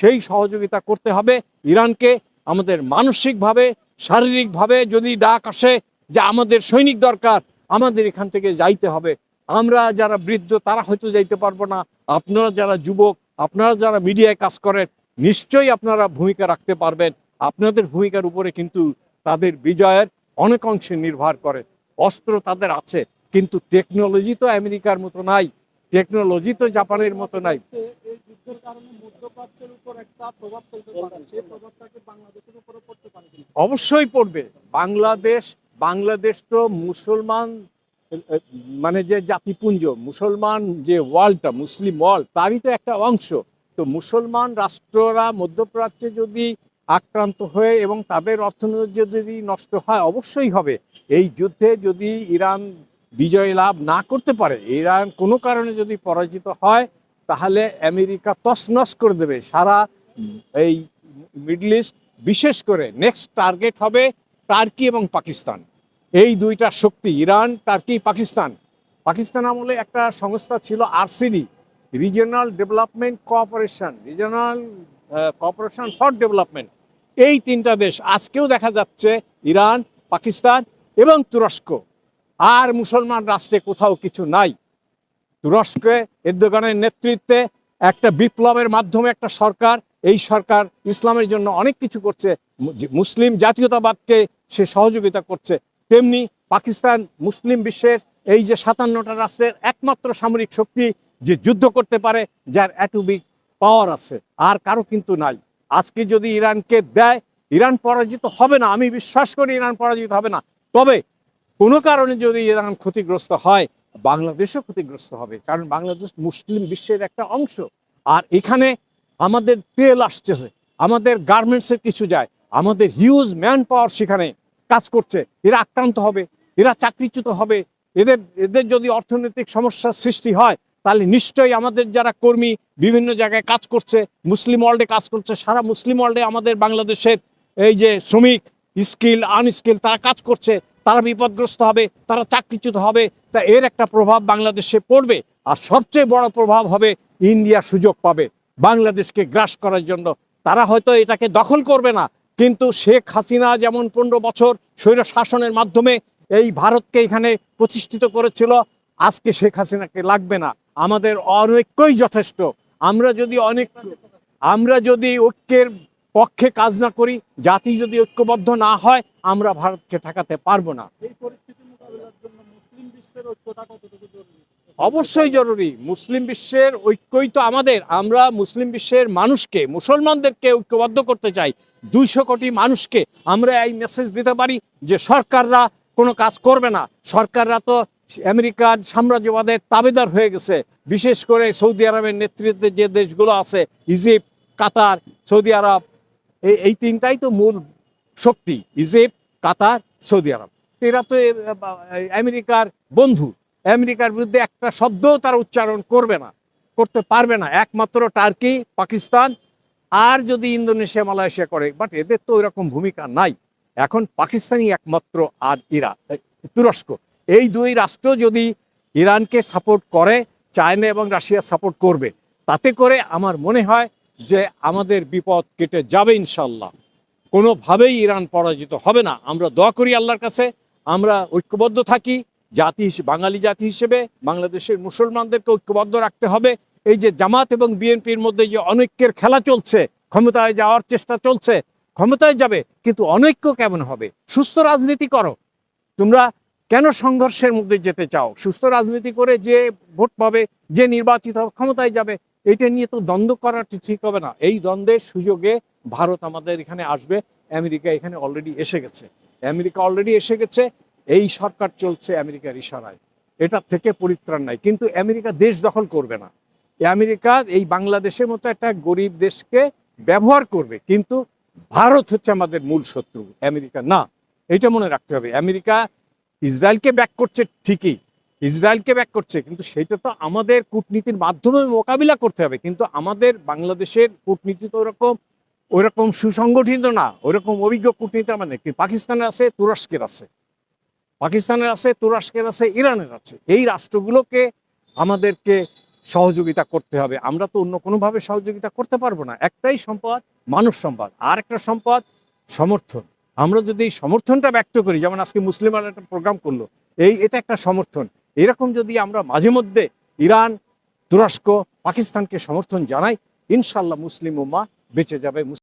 সেই সহযোগিতা করতে হবে। ইরানকে আমাদের মানসিকভাবে, শারীরিকভাবে যদি ডাক আসে যে আমাদের সৈনিক দরকার, আমাদের এখান থেকে যাইতে হবে। আমরা যারা বৃদ্ধ, তারা হয়তো যাইতে পারব না। আপনারা যারা যুবক, আপনারা যারা মিডিয়ায় কাজ করেন, নিশ্চয়ই আপনারা ভূমিকা রাখতে পারবেন। আপনাদের ভূমিকার উপরে কিন্তু তাদের বিজয়ের অনেক অংশে নির্ভর করে। অস্ত্র তাদের আছে, কিন্তু টেকনোলজি তো আমেরিকার মতো নাই, টেকনোলজি তো জাপানের মতো নাই। যুদ্ধের কারণে মধ্যপ্রাচ্যের উপর একটা প্রভাব ফেলতে পারে সেই প্রভাবটাকে বাংলাদেশের উপরে পড়তে পারে অবশ্যই পড়বে। বাংলাদেশ বাংলাদেশ তো মুসলমান মানে যে জাতিপুঞ্জ মুসলমান যে ওয়ার্ল্ডটা মুসলিম ওয়ার্ল্ড তারই তো একটা অংশ। তো মুসলমান রাষ্ট্ররা মধ্যপ্রাচ্যে যদি আক্রান্ত হয়ে এবং তাদের অর্থনীতি যদি নষ্ট হয় অবশ্যই হবে। এই যুদ্ধে যদি ইরান বিজয় লাভ না করতে পারে ইরান কোনো কারণে যদি পরাজিত হয় তাহলে আমেরিকা তছনছ করে দেবে সারা এই মিডল ইস্ট, বিশেষ করে নেক্সট টার্গেট হবে টার্কি এবং পাকিস্তান। এই দুইটা শক্তি, ইরান, টার্কি, পাকিস্তান। পাকিস্তান আমলে একটা সংস্থা ছিল RCD regional development cooperation regional cooperation for development এই তিনটা দেশ আজকেও দেখা যাচ্ছে ইরান, পাকিস্তান এবং তুরস্ক। আর মুসলমান রাষ্ট্রে কোথাও কিছু নাই। তুরস্কে এরদোগানের নেতৃত্বে একটা বিপ্লবের মাধ্যমে একটা সরকার, এই সরকার ইসলামের জন্য অনেক কিছু করছে। মুসলিম জাতীয়তাবাদকে সে সহযোগিতা করছে। তেমনি পাকিস্তান মুসলিম বিশ্বের এই যে সাতান্নটা রাষ্ট্রের একমাত্র সামরিক শক্তি যে যুদ্ধ করতে পারে, যার অ্যাটমিক পাওয়ার আছে, আর কারও কিন্তু নাই। আজকে যদি ইরানকে দেয়, ইরান পরাজিত হবে না। আমি বিশ্বাস করি ইরান পরাজিত হবে না। তবে কোনো কারণে যদি ইরান ক্ষতিগ্রস্ত হয় বাংলাদেশও ক্ষতিগ্রস্ত হবে, কারণ বাংলাদেশ মুসলিম বিশ্বের একটা অংশ। আর এখানে আমাদের তেল আসতেছে আমাদের গার্মেন্টসের কিছু যায়, আমাদের হিউজ ম্যান পাওয়ার সেখানে কাজ করছে। এরা আক্রান্ত হবে, এরা চাকরিচ্যুত হবে। এদের এদের যদি অর্থনৈতিক সমস্যার সৃষ্টি হয়, তাহলে নিশ্চয়ই আমাদের যারা কর্মী বিভিন্ন জায়গায় কাজ করছে, মুসলিম ওয়ার্ল্ডে কাজ করছে, সারা মুসলিম ওয়ার্ল্ডে আমাদের বাংলাদেশের এই যে শ্রমিক স্কিল আনস্কিল তারা কাজ করছে। তারা বিপদগ্রস্ত হবে, তারা চাকরিচ্যুত হবে, তা এর একটা প্রভাব বাংলাদেশে পড়বে। আর সবচেয়ে বড় প্রভাব হবে ইন্ডিয়া সুযোগ পাবে, বাংলাদেশকে গ্রাস করার জন্য। তারা হয়তো এটাকে দখল করবে না, কিন্তু শেখ হাসিনা যেমন পনেরো বছর স্বৈর শাসনের মাধ্যমে এই ভারতকে এখানে প্রতিষ্ঠিত করেছিল, আজকে শেখ হাসিনাকে লাগবে না। আমাদের অনৈক্যই যথেষ্ট। আমরা যদি অনেক আমরা যদি ঐক্যের পক্ষে কাজ না করি জাতি যদি ঐক্যবদ্ধ না হয় আমরা ভারতকে ঠেকাতে পারব না। অবশ্যই জরুরি। মুসলিম বিশ্বের ঐক্যই তো আমাদের। আমরা মুসলিম বিশ্বের মানুষকে মুসলমানদেরকে ঐক্যবদ্ধ করতে চাই। দুইশো কোটি মানুষকে আমরা এই মেসেজ দিতে পারি যে সরকাররা কোনো কাজ করবে না। সরকাররা তো আমেরিকার সাম্রাজ্যবাদের তাবেদার হয়ে গেছে। বিশেষ করে সৌদি আরবের নেতৃত্বে যে দেশগুলো আছে ইজিপ্ট কাতার সৌদি আরব এই এই তিনটাই তো মূল শক্তি, ইজিপ্ট, কাতার, সৌদি আরব। এরা তো আমেরিকার বন্ধু। আমেরিকার বিরুদ্ধে একটা শব্দও তারা উচ্চারণ করবে না, করতে পারবে না। একমাত্র টার্কি, পাকিস্তান, আর যদি ইন্দোনেশিয়া, মালয়েশিয়া করে। বাট এদের তো ওইরকম ভূমিকা নাই। এখন পাকিস্তানই একমাত্র আর ইরা তুরস্ক। এই দুই রাষ্ট্র যদি ইরানকে সাপোর্ট করে, চায়না এবং রাশিয়া সাপোর্ট করবে, তাতে করে আমার মনে হয় যে আমাদের বিপদ কেটে যাবে ইনশাল্লাহ কোনোভাবেই ইরান পরাজিত হবে না। আমরা দোয়া করি আল্লাহর কাছে, আমরা ঐক্যবদ্ধ থাকি, জাতি বাঙালি জাতি হিসেবে বাংলাদেশের মুসলমানদেরকে ঐক্যবদ্ধ রাখতে হবে। এই যে জামাত এবং বিএনপির মধ্যে যে অনৈক্যের খেলা চলছে, ক্ষমতায় যাওয়ার চেষ্টা চলছে, ক্ষমতায় যাবে, কিন্তু অনৈক্য কেমন হবে? সুস্থ রাজনীতি করো। তোমরা কেন সংঘর্ষের মধ্যে যেতে চাও? সুস্থ রাজনীতি করে যে ভোট পাবে, যে নির্বাচিত হবে, ক্ষমতায় যাবে এটা নিয়ে তো দ্বন্দ্ব করাটা ঠিক হবে না। এই দ্বন্দ্বের সুযোগে ভারত আমাদের এখানে আসবে। আমেরিকা এখানে অলরেডি এসে গেছে। আমেরিকা অলরেডি এসে গেছে। এই সরকার চলছে আমেরিকার ইশারায়। এটা থেকে পরিত্রাণ নাই। কিন্তু আমেরিকা দেশ দখল করবে না। আমেরিকা এই বাংলাদেশের মতো একটা গরিব দেশকে ব্যবহার করবে। কিন্তু ভারত হচ্ছে আমাদের মূল শত্রু। আমেরিকা না। এটা মনে রাখতে হবে। আমেরিকা ইসরায়েলকে ব্যাক করছে ঠিকই। ইসরায়েলকে ব্যাক করছে। কিন্তু সেটা তো আমাদের কূটনীতির মাধ্যমে মোকাবিলা করতে হবে। কিন্তু আমাদের বাংলাদেশের কূটনীতি তো ওরকম ওইরকম সুসংগঠিত না। ওইরকম অভিজ্ঞ কূটনীতি মানে নেই পাকিস্তানের আছে, তুরস্কের আছে। পাকিস্তানের আছে, তুরস্কের আছে, ইরানের আছে। এই রাষ্ট্রগুলোকে আমাদেরকে সহযোগিতা করতে হবে। আমরা তো অন্য কোনোভাবে সহযোগিতা করতে পারব না। একটাই সম্পদ মানুষ সম্পদ। আর একটা সম্পদ, সমর্থন। আমরা যদি এই সমর্থনটা ব্যক্ত করি, যেমন আজকে মুসলিমরা একটা প্রোগ্রাম করল। এই, এটা একটা সমর্থন। এরকম যদি আমরা মাঝে মধ্যে ইরান, তুরস্ক, পাকিস্তানকে সমর্থন জানাই ইনশাল্লাহ মুসলিম উম্মা বেঁচে যাবে